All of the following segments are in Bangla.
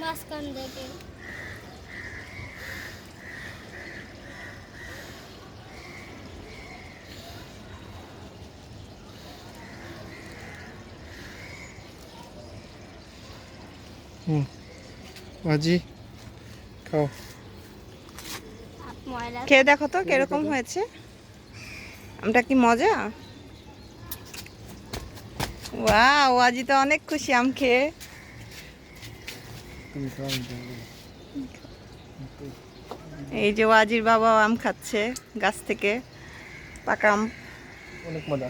মাঝখান থেকে। হুম। ভাজি খাও। খেয়ে দেখো তো কীরকম হয়েছে। আমটা কি মজা? ওয়াও আজি তো অনেক খুশি আম খেয়ে। এই যে ওয়াজির বাবা আম খাচ্ছে গাছ থেকে পাকা আম। অনেক মজা।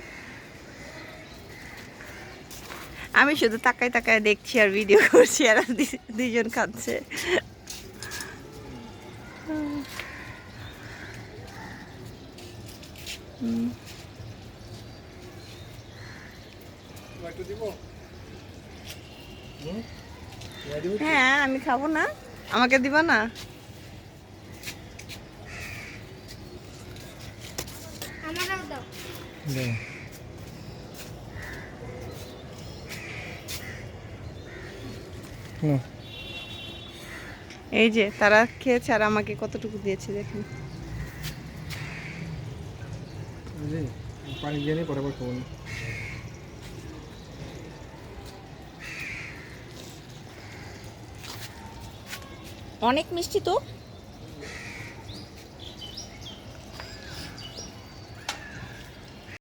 আমি শুধু তাকায় তাকায় দেখছি আর ভিডিও করছি আর দুইজন খাচ্ছে। দিব? হ্যাঁ আমি খাব না। আমাকে দিবা না। এই যে তারা খেয়েছে আর আমাকে কতটুকু দিয়েছে দেখুন। পানি দিয়ে নিই পরে খাব অনেক মিষ্টি তো